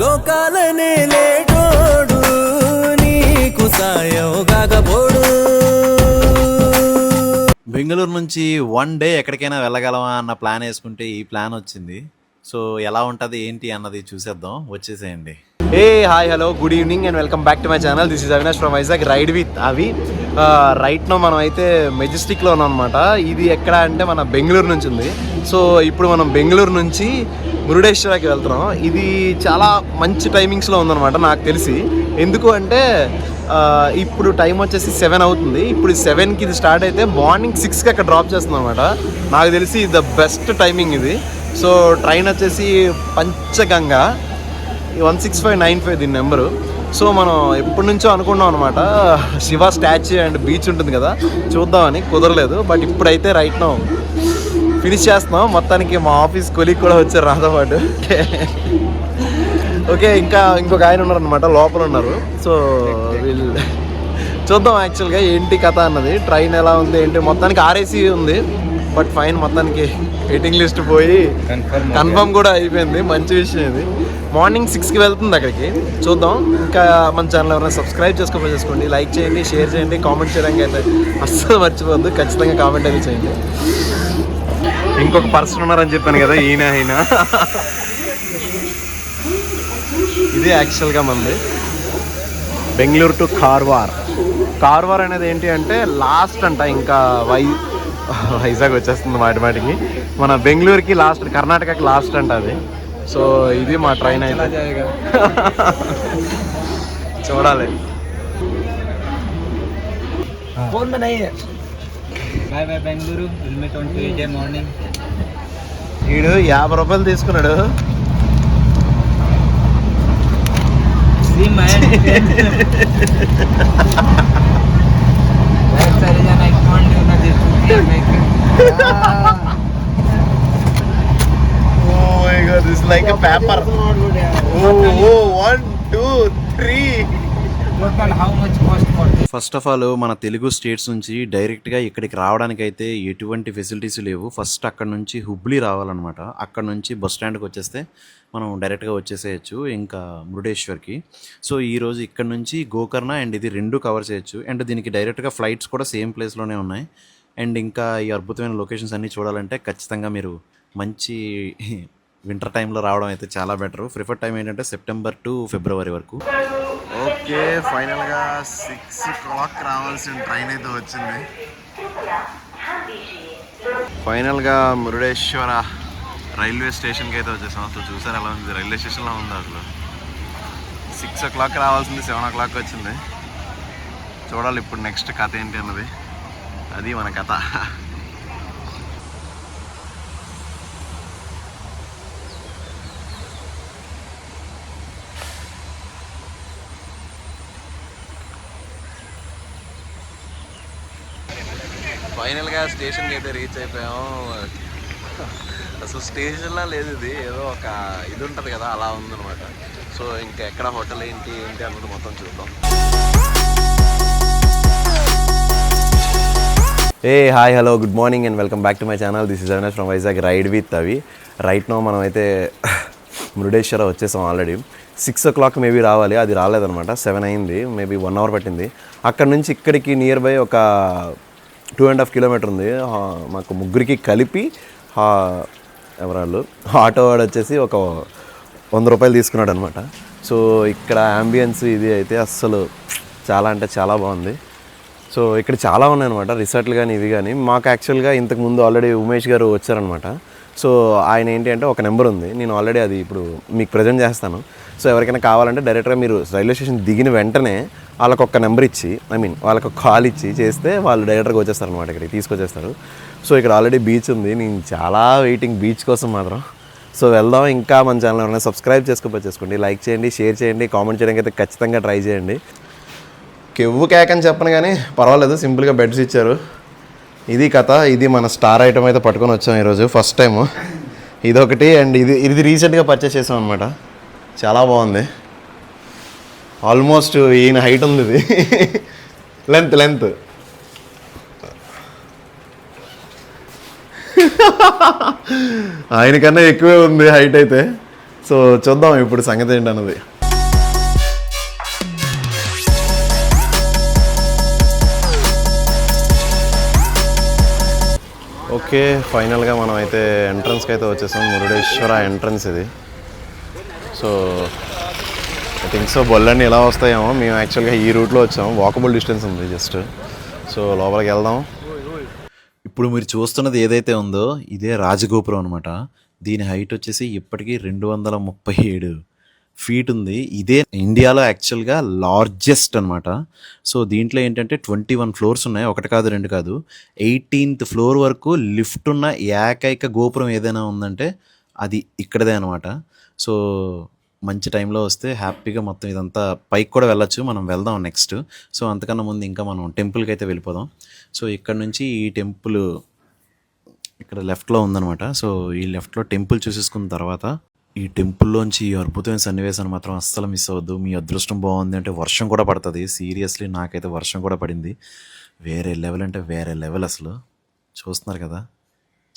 లోకాలనే లేటోడు నీకు సాయం కాకపోడు. బెంగళూరు నుంచి వన్ డే ఎక్కడికైనా వెళ్ళగలమా అన్న ప్లాన్ వేసుకుంటే ఈ ప్లాన్ వచ్చింది. సో ఎలా ఉంటుంది ఏంటి అన్నది చూసేద్దాం. వచ్చేసేయండి. Hey hi hello good evening and welcome back to my channel this is Avinash from Vizag ride with Avi right now మనం అయితే మెజెస్టిక్లో ఉన్నాం అనమాట ఇది ఎక్కడ అంటే మన బెంగళూరు నుంచి ఉంది. సో ఇప్పుడు మనం బెంగళూరు నుంచి మురుడేశ్వరకి వెళ్తున్నాం. ఇది చాలా మంచి టైమింగ్స్లో ఉందన్నమాట నాకు తెలిసి. ఎందుకు అంటే ఇప్పుడు టైం వచ్చేసి సెవెన్ అవుతుంది. ఇప్పుడు సెవెన్కి ఇది స్టార్ట్ అయితే మార్నింగ్ సిక్స్కి అక్కడ డ్రాప్ చేస్తుంది అనమాట నాకు తెలిసి ద బెస్ట్ టైమింగ్ ఇది. సో ట్రైన్ వచ్చేసి Panchaganga. One six five nine five దీని నెంబరు సో మనం ఎప్పటి నుంచో అనుకున్నాం అనమాట శివ స్టాచ్యూ అండ్ బీచ్ ఉంటుంది కదా చూద్దామని కుదరలేదు. బట్ ఇప్పుడైతే రైట్ నౌ ఫినిష్ చేస్తున్నాం. మొత్తానికి మా ఆఫీస్ కొలీగ్ కూడా వచ్చారు నాతో పాటు. ఓకే ఇంకా ఇంకొక ఆయన ఉన్నారనమాట లోపల ఉన్నారు. సో వీళ్ళు చూద్దాం యాక్చువల్గా ఏంటి కథ అన్నది. ట్రైన్ ఎలా ఉంది ఏంటి? మొత్తానికి ఆర్ఏసీ ఉంది. బట్ ఫైన్ మొత్తానికి వెయిటింగ్ లిస్ట్ పోయి కన్ఫర్మ్ కూడా అయిపోయింది. మంచి విషయం ఇది. మార్నింగ్ సిక్స్కి వెళ్తుంది అక్కడికి. చూద్దాం. ఇంకా మన ఛానల్ ఎవరైనా సబ్స్క్రైబ్ చేసుకోకపోతే చేసుకోండి. లైక్ చేయండి షేర్ చేయండి కామెంట్ చేయడానికి అయితే అస్సలు మర్చిపోవద్దు. ఖచ్చితంగా కామెంట్ అయితే చేయండి. ఇంకొక పర్సన్ ఉన్నారని చెప్పాను కదా ఈయన ఈయన. ఇది యాక్చువల్గా మంది బెంగళూరు టు కార్వార్. కార్వార్ అనేది ఏంటి అంటే లాస్ట్ అంట ఇంకా వై వైజాగ్ వచ్చేస్తుంది మాటి మాటికి. మన బెంగళూరుకి లాస్ట్ కర్ణాటకకి లాస్ట్ అంట అది. సో ఇది మా ట్రైన్ అయితే. చూడాలి. ఫోన్ బాయ్ బాయ్ మార్నింగ్ వీడు యాభై రూపాయలు తీసుకున్నాడు. oh my god, this is like a paper. Oh, oh, one, two, three. First of all మన తెలుగు స్టేట్స్ నుంచి డైరెక్ట్గా ఇక్కడికి రావడానికి అయితే ఎటువంటి ఫెసిలిటీస్ లేవు. ఫస్ట్ అక్కడ నుంచి హుబ్లీ రావాలన్నమాట. అక్కడ నుంచి బస్ స్టాండ్కి వచ్చేస్తే మనం డైరెక్ట్గా వచ్చేసేయచ్చు ఇంకా మురుడేశ్వర్కి సో ఈరోజు ఇక్కడ నుంచి గోకర్ణ అండ్ ఇది రెండు కవర్ చేయొచ్చు. అండ్ దీనికి డైరెక్ట్గా ఫ్లైట్స్ కూడా సేమ్ ప్లేస్లోనే ఉన్నాయి. అండ్ ఇంకా ఈ అద్భుతమైన లొకేషన్స్ అన్నీ చూడాలంటే ఖచ్చితంగా మీరు మంచి వింటర్ టైంలో రావడం అయితే చాలా బెటర్. ప్రిఫర్ టైం ఏంటంటే సెప్టెంబర్ టు ఫిబ్రవరి వరకు. ఓకే ఫైనల్గా సిక్స్ క్లాక్ రావాల్సిన ట్రైన్ అయితే వచ్చింది. ఫైనల్గా మురుడేశ్వర రైల్వే స్టేషన్కి అయితే వచ్చేసాం. అసలు చూసారు ఎలా ఉంది? రైల్వే స్టేషన్లో ఉంది అసలు? సిక్స్ ఓ క్లాక్ రావాల్సింది సెవెన్ ఓ క్లాక్ వచ్చింది. చూడాలి ఇప్పుడు నెక్స్ట్ కథ ఏంటి అన్నది. అది మన కథ. ఫైనల్గా స్టేషన్కి అయితే రీచ్ అయిపోయాము అసలు స్టేషన్లా లేదు ఇది. ఏదో ఒక ఇది ఉంటుంది కదా అలా ఉందన్నమాట. సో ఇంకా ఎక్కడ హోటల్ ఏంటి ఏంటి అన్నది మొత్తం చూద్దాం. ఏ hi hello good morning and welcome back to my channel this is Avinash from Vizag ride with Avi right no మనం అయితే మురుడేశ్వర వచ్చేసాం already six o'clock maybe రావాలి అది రాలేదనమాట సెవెన్ అయింది మేబీ వన్ అవర్ పట్టింది. అక్కడ నుంచి ఇక్కడికి నియర్ బై ఒక టూ అండ్ హాఫ్ కిలోమీటర్ ఉంది. మాకు ముగ్గురికి కలిపి ఎవరాళ్ళు? ఆటో వాడు వచ్చేసి ఒక వంద రూపాయలు తీసుకున్నాడు అనమాట సో ఇక్కడ అంబియన్స్ ఇది అయితే అస్సలు చాలా అంటే చాలా బాగుంది. సో ఇక్కడ చాలా ఉన్నాయన్నమాట. రిసార్ట్లు కానీ ఇవి కానీ మాకు యాక్చువల్గా ఇంతకు ముందు ఆల్రెడీ ఉమేష్ గారు వచ్చారనమాట సో ఆయన ఏంటి అంటే ఒక నెంబర్ ఉంది. నేను ఆల్రెడీ అది ఇప్పుడు మీకు ప్రజెంట్ చేస్తాను. సో ఎవరికైనా కావాలంటే డైరెక్ట్గా మీరు రైల్వే స్టేషన్ దిగిన వెంటనే వాళ్ళకి ఒక నెంబర్ ఇచ్చి ఐ మీన్ వాళ్ళకి ఒక కాల్ ఇచ్చి చేస్తే వాళ్ళు డైరెక్ట్గా వచ్చేస్తారు అనమాట ఇక్కడికి తీసుకొచ్చేస్తారు. సో ఇక్కడ ఆల్రెడీ బీచ్ ఉంది. నేను చాలా వెయిటింగ్ బీచ్ కోసం మాత్రం. సో వెళ్దాం. ఇంకా మన ఛానల్ ఎవరైనా సబ్స్క్రైబ్ చేసుకోకపోతే చేసుకోండి. లైక్ చేయండి షేర్ చేయండి కామెంట్ చేయడానికి అయితే ఖచ్చితంగా ట్రై చేయండి. కెవ్వు కేక్ అని చెప్పను కానీ పర్వాలేదు సింపుల్గా బెడ్స్ ఇచ్చారు. ఇది కథ ఇది మన స్టార్ ఐటమ్ అయితే పట్టుకొని వచ్చాం ఈరోజు ఫస్ట్ టైము. ఇదొకటి అండ్ ఇది ఇది రీసెంట్గా పర్చేస్ చేసాం అనమాట చాలా బాగుంది. ఆల్మోస్ట్ ఈయన హైట్ ఉంది ఇది. Length length. ఆయనకన్నా ఎక్కువే ఉంది హైట్ అయితే. సో చూద్దాం ఇప్పుడు సంగతి ఏంటన్నది. ఓకే ఫైనల్గా మనం అయితే ఎంట్రన్స్కి అయితే వచ్చేసాం. మురుడేశ్వర ఎంట్రన్స్ ఇది. సో ఐ థింక్ సో బొల్లన్నీ ఎలా వస్తాయేమో. మేము యాక్చువల్గా ఈ రూట్లో వచ్చాము. వాకబుల్ డిస్టెన్స్ ఉంది జస్ట్ సో లోపలికి వెళ్దాం. ఇప్పుడు మీరు చూస్తున్నది ఏదైతే ఉందో ఇదే రాజగోపురం అనమాట దీని హైట్ వచ్చేసి ఇప్పటికీ రెండు వందల ముప్పై ఏడు. ఫీట్ ఉంది. ఇదే ఇండియాలో యాక్చువల్గా లార్జెస్ట్ అనమాట సో దీంట్లో ఏంటంటే ట్వంటీ వన్ ఫ్లోర్స్ ఉన్నాయి. ఒకటి కాదు రెండు కాదు. ఎయిటీన్త్ ఫ్లోర్ వరకు లిఫ్ట్ ఉన్న ఏకైక గోపురం ఏదైనా ఉందంటే అది ఇక్కడదే అనమాట సో మంచి టైంలో వస్తే హ్యాపీగా మొత్తం ఇదంతా పైకి కూడా వెళ్ళొచ్చు. మనం వెళ్దాం నెక్స్ట్. సో అంతకన్నా ముందు ఇంకా మనం టెంపుల్కి అయితే వెళ్ళిపోదాం. సో ఇక్కడ నుంచి ఈ టెంపుల్ ఇక్కడ లెఫ్ట్లో ఉందన్నమాట. సో ఈ లెఫ్ట్లో టెంపుల్ చూసేసుకున్న తర్వాత ఈ టెంపుల్లోంచి ఈ అద్భుతమైన సన్నివేశాన్ని మాత్రం అస్సలు మిస్ అవ్వద్దు. మీ అదృష్టం బాగుంది అంటే వర్షం కూడా పడుతుంది. సీరియస్లీ నాకైతే వర్షం కూడా పడింది. వేరే లెవెల్ అంటే వేరే లెవెల్ అసలు. చూస్తున్నారు కదా.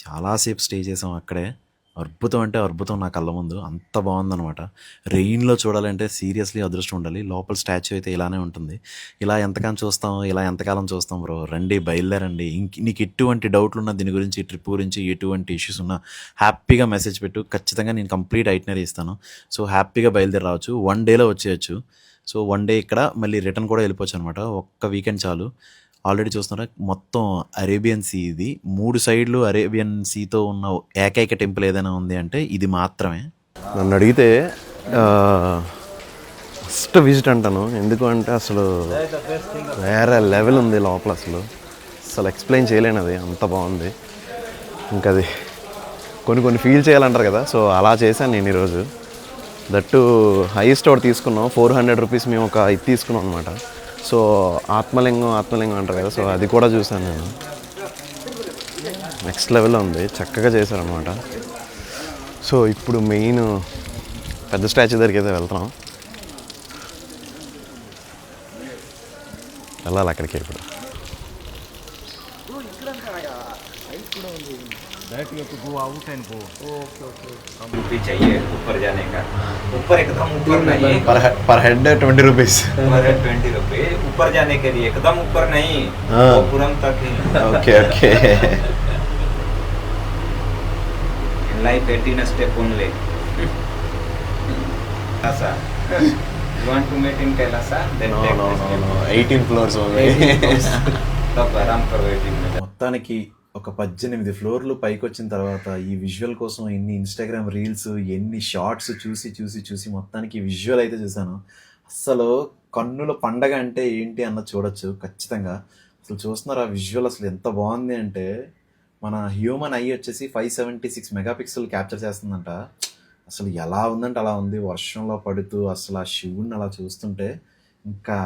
చాలాసేపు స్టే చేసాం అక్కడే. అద్భుతం అంటే అద్భుతం నా కళ్ళ ముందు. అంత బాగుందనమాట రెయిన్లో చూడాలంటే సీరియస్లీ అదృష్టం ఉండాలి. లోపల స్టాచ్యూ అయితే ఇలానే ఉంటుంది. ఇలా ఎంతకాలం చూస్తాం ఇలా ఎంతకాలం చూస్తాం బ్రో? రండి బయలుదేరండి. ఇంక నీకు ఎటువంటి డౌట్లు ఉన్నా దీని గురించి ట్రిప్ గురించి ఎటువంటి ఇష్యూస్ ఉన్నా హ్యాపీగా మెసేజ్ పెట్టు. ఖచ్చితంగా నేను కంప్లీట్ ఐటనరీ ఇస్తాను. సో హ్యాపీగా బయలుదేరి రావచ్చు. వన్ డేలో వచ్చేయచ్చు. సో వన్ డే ఇక్కడ మళ్ళీ రిటర్న్ కూడా వెళ్ళిపోవచ్చు అనమాట ఒక్క వీకెండ్ చాలు. ఆల్రెడీ చూస్తున్నారా? మొత్తం అరేబియన్ సీ ఇది. మూడు సైడ్లు అరేబియన్ సీతో ఉన్న ఏకైక టెంపుల్ ఏదైనా ఉంది అంటే ఇది మాత్రమే. నన్ను అడిగితే ఫస్ట్ విజిట్ అంటాను. ఎందుకు అంటే అసలు వేరే లెవెల్ ఉంది లోపల అసలు. అసలు ఎక్స్ప్లెయిన్ చేయలేను అది. అంత బాగుంది. ఇంకా అది కొన్ని కొన్ని ఫీల్ చేయాలంటారు కదా. సో అలా చేశాను నేను ఈరోజు. దట్టు హైయెస్ట్ ఒకటి తీసుకున్నాం. ఫోర్ హండ్రెడ్ రూపీస్ మేము ఒక ఇది తీసుకున్నాం అనమాట సో ఆత్మలింగం ఆత్మలింగం అంటారు కదా. సో అది కూడా చూశాను నేను. నెక్స్ట్ లెవెల్లో ఉంది. చక్కగా చేశారనమాట సో ఇప్పుడు మెయిన్ పెద్ద స్టాచ్యూ దగ్గరికి అయితే వెళ్తున్నాం. వెళ్ళాలి అక్కడికి ఇప్పుడు. That you to go out and go okay okay हम भी चाहिए ऊपर जाने का। ऊपर एकदम ऊपर नहीं। पर पर हेड 20 रुपीस पर हेड 20 रुपए ऊपर जाने के लिए एकदम ऊपर नहीं वो पुरम तक ही। Okay okay in life 18 step only ऐसा you want to met in Kailasa then no no no 18 floors only तब आराम करो 18 में मतलब मोत्तानिकी ఒక పద్దెనిమిది ఫ్లోర్లు పైకి వచ్చిన తర్వాత ఈ విజువల్ కోసం ఎన్ని ఇన్స్టాగ్రామ్ రీల్స్ ఎన్ని షార్ట్స్ చూసి చూసి చూసి మొత్తానికి విజువల్ అయితే చూశాను. అసలు కన్నుల పండగ అంటే ఏంటి అన్నది చూడొచ్చు ఖచ్చితంగా. అసలు చూస్తున్నారు ఆ విజువల్ అసలు ఎంత బాగుంది అంటే మన హ్యూమన్ ఐ వచ్చేసి five seventy six megapixel capture చేస్తుందంట. అసలు ఎలా ఉందంటే అలా ఉంది వర్షంలో పడుతూ అసలు ఆ శివుడిని అలా చూస్తుంటే ఇంకా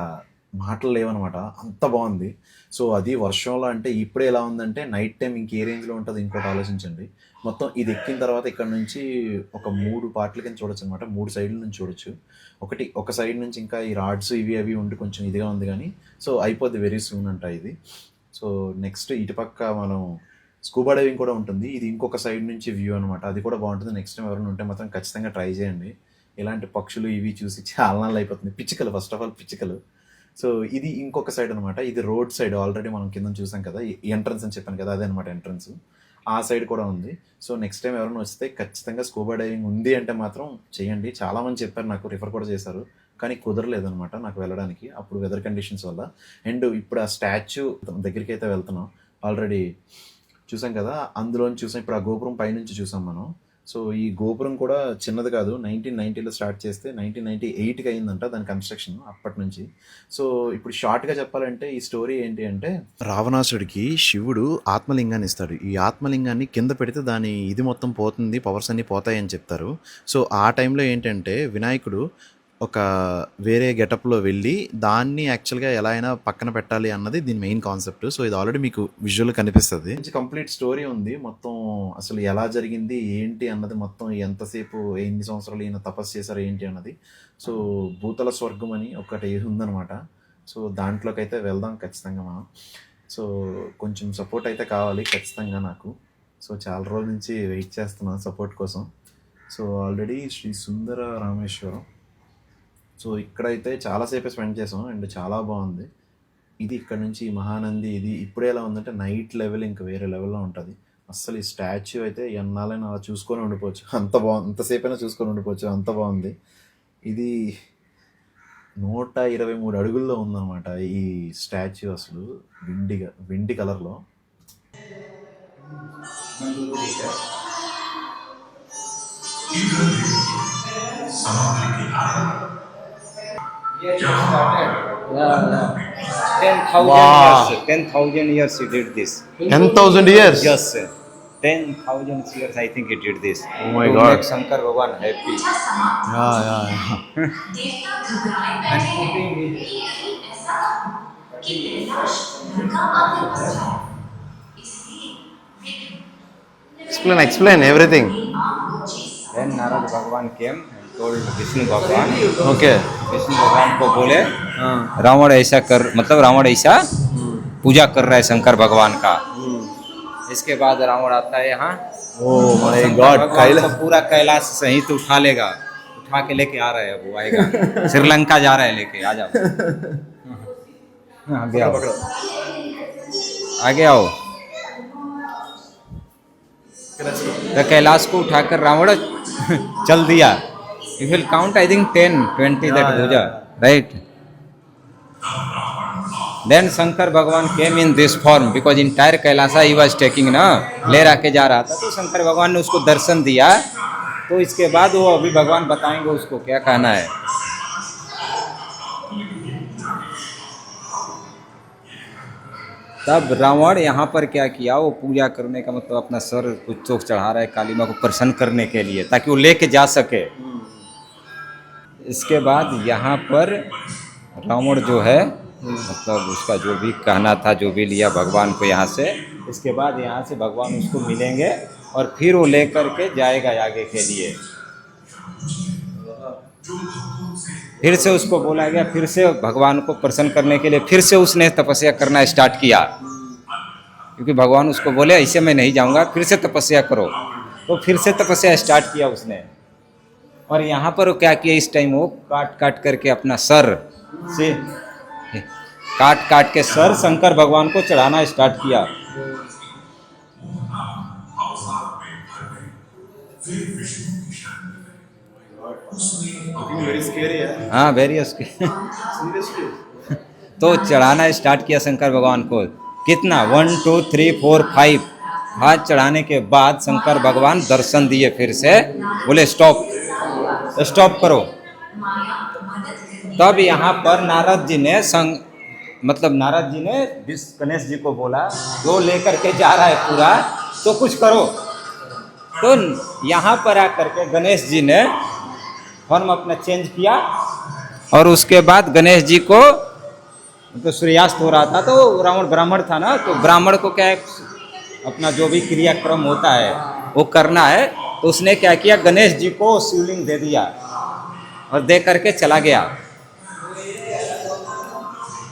మాటలు లేవనమాట. అంత బాగుంది. సో అది వర్షంలో అంటే ఇప్పుడే ఎలా ఉందంటే నైట్ టైం ఇంకే రేంజ్లో ఉంటుంది. ఇంకోటి ఆలోచించండి. మొత్తం ఇది ఎక్కిన తర్వాత ఇక్కడ నుంచి ఒక మూడు పార్ట్ల కింద చూడొచ్చు అనమాట మూడు సైడ్ల నుంచి చూడొచ్చు. ఒకటి ఒక సైడ్ నుంచి ఇంకా ఈ రాడ్స్ ఇవి అవి ఉండి కొంచెం ఇదిగా ఉంది కానీ సో అయిపోద్ది వెరీ సూన్ అంట ఇది. సో నెక్స్ట్ ఇటుపక్క మనం స్కూబా డైవింగ్ కూడా ఉంటుంది. ఇది ఇంకొక సైడ్ నుంచి వ్యూ అనమాట. అది కూడా బాగుంటుంది. నెక్స్ట్ టైం ఎవరైనా ఉంటే మాత్రం ఖచ్చితంగా ట్రై చేయండి. ఇలాంటి పక్షులు ఇవి చూసి చాలా నాళ్ళు అయిపోతుంది. పిచ్చుకలు ఫస్ట్ ఆఫ్ ఆల్ పిచ్చుకలు. సో ఇది ఇంకొక సైడ్ అనమాట ఇది రోడ్ సైడ్ ఆల్రెడీ మనం కింద చూసాం కదా ఎంట్రన్స్ అని చెప్పాను కదా అదే అనమాట ఎంట్రన్స్ ఆ సైడ్ కూడా ఉంది. సో నెక్స్ట్ టైం ఎవరైనా వస్తే ఖచ్చితంగా స్కూబా డైవింగ్ ఉంది అంటే మాత్రం చేయండి. చాలామంది చెప్పారు నాకు రిఫర్ కూడా చేశారు. కానీ కుదరలేదనమాట నాకు వెళ్ళడానికి అప్పుడు వెదర్ కండిషన్స్ వల్ల. అండ్ ఇప్పుడు ఆ స్టాచ్యూ దగ్గరికి అయితే వెళ్తున్నాం. ఆల్రెడీ చూసాం కదా అందులోని చూసాం. ఇప్పుడు ఆ గోపురం పైనుంచి చూసాం మనం. సో ఈ గోపురం కూడా చిన్నది కాదు. నైన్టీన్ నైన్టీలో స్టార్ట్ చేస్తే నైన్టీన్ నైన్టీ ఎయిట్కి అయిందంట దాని కన్స్ట్రక్షన్ అప్పటి నుంచి. సో ఇప్పుడు షార్ట్గా చెప్పాలంటే ఈ స్టోరీ ఏంటి అంటే రావణాసుడికి శివుడు ఆత్మలింగాన్ని ఇస్తాడు. ఈ ఆత్మలింగాన్ని కింద పెడితే దాని ఇది మొత్తం పోతుంది పవర్స్ అన్నీ పోతాయని చెప్తారు. సో ఆ టైంలో ఏంటంటే వినాయకుడు ఒక వేరే గెటప్లో వెళ్ళి దాన్ని యాక్చువల్గా ఎలా అయినా పక్కన పెట్టాలి అన్నది దీని మెయిన్ కాన్సెప్ట్. సో ఇది ఆల్రెడీ మీకు విజువల్ కనిపిస్తుంది. కంప్లీట్ స్టోరీ ఉంది. మొత్తం అసలు ఎలా జరిగింది ఏంటి అన్నది మొత్తం ఎంతసేపు ఎన్ని సంవత్సరాలు ఈయన తపస్సు చేశారు ఏంటి అన్నది. సో భూతల స్వర్గం అని ఒకటి ఉందనమాట సో దాంట్లోకైతే వెళ్దాం ఖచ్చితంగా మనం. సో కొంచెం సపోర్ట్ అయితే కావాలి ఖచ్చితంగా నాకు. సో చాలా రోజుల నుంచి వెయిట్ చేస్తున్నాను సపోర్ట్ కోసం. So already Shri Sundara Rameshwaram so ఇక్కడైతే చాలాసేపే స్పెండ్ చేసాం అండ్ చాలా బాగుంది. ఇది ఇక్కడ నుంచి మహానంది ఇది ఇప్పుడే ఎలా ఉందంటే నైట్ లెవెల్ ఇంకా వేరే లెవెల్లో ఉంటుంది. అస్సలు ఈ స్టాచ్యూ అయితే ఎన్నాళ్ళైనా అలా చూసుకొని ఉండిపోవచ్చు. అంత బాగుంది అంతసేపు అయినా చూసుకొని ఉండిపోవచ్చు. అంత బాగుంది. ఇది నూట ఇరవై మూడు అడుగుల్లో ఉందన్నమాట ఈ స్టాచ్యూ అసలు వెండిగా వెండి కలర్లో. 10,000 wow. years, 10,000 years he did this. 10,000 years? Yes, sir. 10,000 years I think he did this. Oh my to God. make Shankar Bhagwan happy. Yeah, yeah, yeah. Explain, explain everything. Then Narad Bhagwan came Vishnu भगवान okay. Vishnu भगवान को बोले हाँ। रावण ऐसा कर मतलब रावण ऐसा पूजा कर रहा है शंकर भगवान का। इसके बाद रावण आता है यहाँ। पूरा कैलाश सही तो उठा लेगा। उठा के लेके आ रहा है वो आएगा। श्रीलंका जा रहा है लेके आ जाओ। हाँ, आगे आओ। आगे आओ। तो कैलाश को उठाकर रावण चल दिया। If will count I think ten twenty that puja right then Shankar Bhagwan came in this form because entire Kailasa he was taking ना ले के जा रहा था तो शंकर भगवान ने उसको दर्शन दिया। तो इसके बाद वो अभी भगवान बताएँगे उसको क्या कहना है। तब रावण यहाँ पर क्या किया वो पूजा करने का मतलब अपना सर कुछ चौक चढ़ा रहा है काली माँ को प्रसन्न करने के लिए ताकि वो लेके जा सके। इसके बाद यहाँ पर रावण जो है मतलब उसका जो भी कहना था, जो भी लिया भगवान को यहाँ से, इसके बाद यहाँ से भगवान उसको मिलेंगे और फिर वो लेकर के जाएगा आगे के लिए। फिर से उसको बोला गया, फिर से भगवान को प्रसन्न करने के लिए फिर से उसने तपस्या करना स्टार्ट किया। क्योंकि भगवान उसको बोले, ऐसे मैं नहीं जाऊँगा, फिर से तपस्या करो। तो फिर से तपस्या स्टार्ट किया उसने। और यहाँ पर वो क्या किया इस टाइम वो काट काट करके अपना सर से काट काट के सर शंकर भगवान को चढ़ाना स्टार्ट किया। हाँ वेरी तो चढ़ाना स्टार्ट किया शंकर भगवान को। कितना? One two three four five हाथ चढ़ाने के बाद शंकर भगवान दर्शन दिए फिर से। बोले स्टॉप स्टॉप करो। तब यहाँ पर नारद जी ने संग मतलब नारद जी ने गणेश जी को बोला जो लेकर के जा रहा है पूरा तो कुछ करो। तो यहाँ पर आकर के गणेश जी ने फॉर्म अपना चेंज किया और उसके बाद गणेश जी को तो सूर्यास्त हो रहा था तो रावण ब्राह्मण था ना तो ब्राह्मण को क्या है, अपना जो भी क्रियाक्रम होता है, वो करना है। तो उसने क्या किया? गणेश जी को शिवलिंग दे दिया और दे करके चला गया।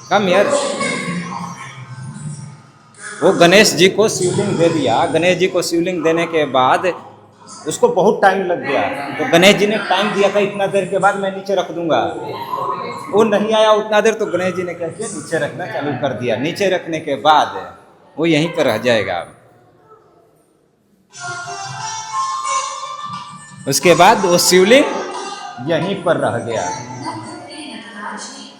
कम यार वो गणेश जी को शिवलिंग दे दिया। गणेश जी को शिवलिंग देने के बाद उसको बहुत टाइम लग गया। तो गणेश जी ने टाइम दिया था इतना देर के बाद मैं नीचे रख दूँगा। वो नहीं आया उतना देर तो गणेश जी ने क्या किया? नीचे रखना चालू कर दिया। नीचे रखने के बाद वो यहीं पर रह जाएगा। उसके बाद वो शिवलिंग यहीं पर रह गया।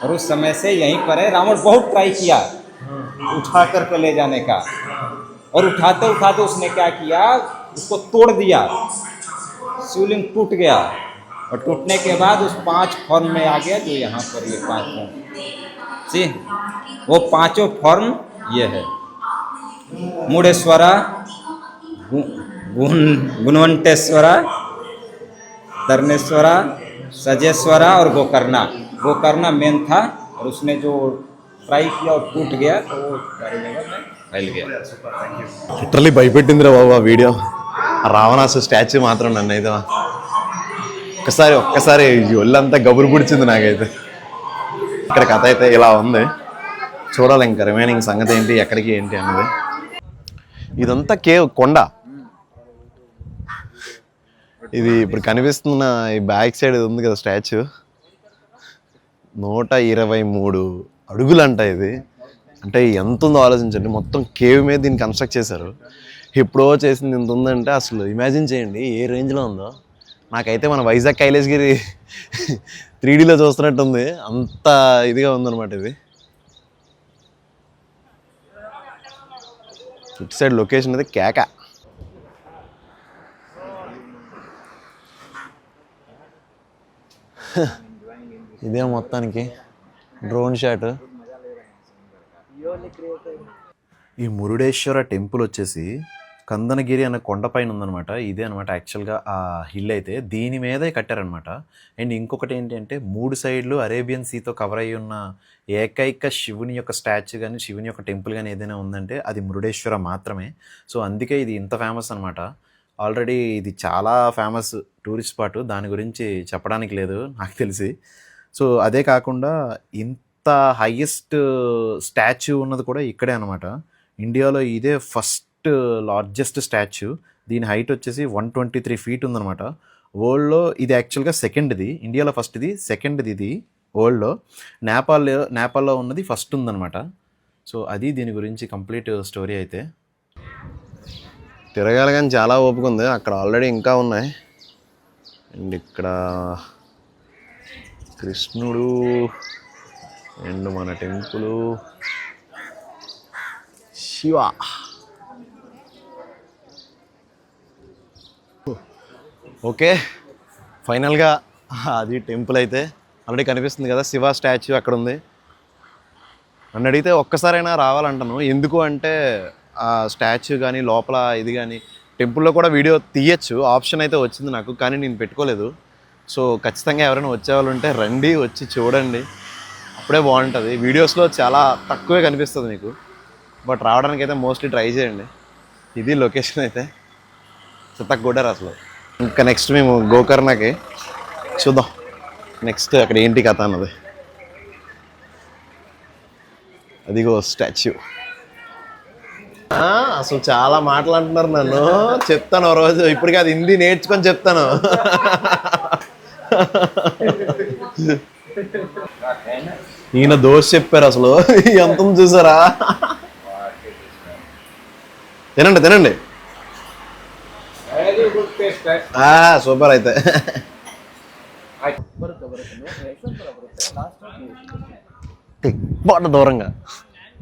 और उस समय से यहीं पर है। रावण बहुत ट्राई किया उठा करके ले जाने का। और उठाते उठाते उसने क्या किया? उसको तोड़ दिया। शिवलिंग टूट गया। और टूटने के बाद उस पाँच फॉर्म में आ गया जो यहाँ पर ये पाँच फॉर्म सी, वो पाँचों फॉर्म ये है। मुड़ेश्वरा गुणवंटेश्वरा तरनेश्वरा सजेश्वरा और गोकर्णा गोकर्णा मेन था और उसने जो ट्राई किया और टूट गया तो वो सारी जगह में फैल गया లిటరలీ భయపెట్టిందిరా బాబు ఆ వీడియో ఆ రావణాసు స్టాచ్యూ మాత్రం నన్ను అయితే ఒక్కసారి ఒక్కసారి ఈ ఒళ్ళంతా గబురు పుడిచింది నాకైతే ఇక్కడ కథ అయితే ఇలా ఉంది చూడాలి ఇంకా రిమైనింగ్ సంగతి ఏంటి ఎక్కడికి ఏంటి అన్నది ఇదంతా కేవ్ కొండ ఇది ఇప్పుడు కనిపిస్తున్న ఈ బ్యాక్ సైడ్ ఉంది కదా స్టాచ్యూ. నూట ఇరవై మూడు అడుగులంట ఇది. అంటే ఎంత ఉందో ఆలోచించండి. మొత్తం కేవ్ మీద దీన్ని కన్స్ట్రక్ట్ చేశారు. ఎప్పుడో చేసింది ఇంత ఉందంటే అసలు ఇమాజిన్ చేయండి ఏ రేంజ్లో ఉందో. నాకైతే మన వైజాగ్ కైలాసగిరి త్రీడీలో చూస్తున్నట్టుంది చూస్తున్నట్టు ఉంది అంత ఇదిగా ఉందన్నమాట ఇది. ఇటు సైడ్ లొకేషన్ అయితే కేక. ఇదే మొత్తానికి డ్రోన్ షాట్. ఈ మురుడేశ్వర టెంపుల్ వచ్చేసి కందనగిరి అనే కొండపైన ఉందనమాట ఇదే అనమాట యాక్చువల్గా ఆ హిల్ అయితే. దీని మీదే కట్టారనమాట అండ్ ఇంకొకటి ఏంటంటే మూడు సైడ్లు అరేబియన్ సీతో కవర్ అయి ఉన్న ఏకైక శివుని యొక్క స్టాచ్యూ కానీ శివుని యొక్క టెంపుల్ కానీ ఏదైనా ఉందంటే అది మురుడేశ్వర మాత్రమే. సో అందుకే ఇది ఇంత ఫేమస్ అనమాట ఆల్రెడీ ఇది చాలా ఫేమస్ టూరిస్ట్ స్పాట్ దాని గురించి చెప్పడానికి లేదు నాకు తెలిసి. సో అదే కాకుండా ఇంత హైయెస్ట్ స్టాచ్యూ ఉన్నది కూడా ఇక్కడే అనమాట ఇండియాలో ఇదే ఫస్ట్ లార్జెస్ట్ స్టాచ్యూ. దీని హైట్ వచ్చేసి వన్ ట్వంటీ త్రీ ఫీట్ ఉందన్నమాట. వరల్డ్లో ఇది యాక్చువల్గా సెకండ్ది. ఇండియాలో ఫస్ట్ది సెకండ్ది ఇది వరల్డ్లో. నేపాల్ నేపాల్లో ఉన్నది ఫస్ట్ ఉందన్నమాట. సో అది దీని గురించి కంప్లీట్ స్టోరీ అయితే. తిరగాలి కానీ చాలా ఓపిక ఉంది. అక్కడ ఆల్రెడీ ఇంకా ఉన్నాయి. అండ్ ఇక్కడ కృష్ణుడు అండ్ మన టెంపుల్. శివ. ఓకే. ఫైనల్గా అది టెంపుల్ అయితే ఆల్రెడీ కనిపిస్తుంది కదా శివ స్టాచ్యూ అక్కడ ఉంది. నన్ను అడిగితే ఒక్కసారైనా రావాలంటాను. ఎందుకు అంటే స్టాచ్యూ కానీ లోపల ఇది కానీ టెంపుల్లో కూడా వీడియో తీయచ్చు. ఆప్షన్ అయితే వచ్చింది నాకు కానీ నేను పెట్టుకోలేదు. సో ఖచ్చితంగా ఎవరైనా వచ్చేవాళ్ళు ఉంటే రండి వచ్చి చూడండి. అప్పుడే బాగుంటుంది. వీడియోస్లో చాలా తక్కువే కనిపిస్తుంది మీకు. బట్ రావడానికి అయితే మోస్ట్లీ ట్రై చేయండి. ఇది లొకేషన్ అయితే. చిత్తగూడరు అసలు. ఇంకా నెక్స్ట్ మేము గోకర్ణకి చూద్దాం. నెక్స్ట్ అక్కడ ఏంటి కథ అన్నది. అదిగో స్టాచ్యూ. అసలు చాలా మాటలు అంటున్నారు నన్ను చెప్తాను ఓ రోజు ఇప్పుడు కాదు హిందీ నేర్చుకొని చెప్తాను ఈయన దోష చెప్పారు అసలు ఎంత చూసారా తినండి తినండి సూపర్ అయితే దూరంగా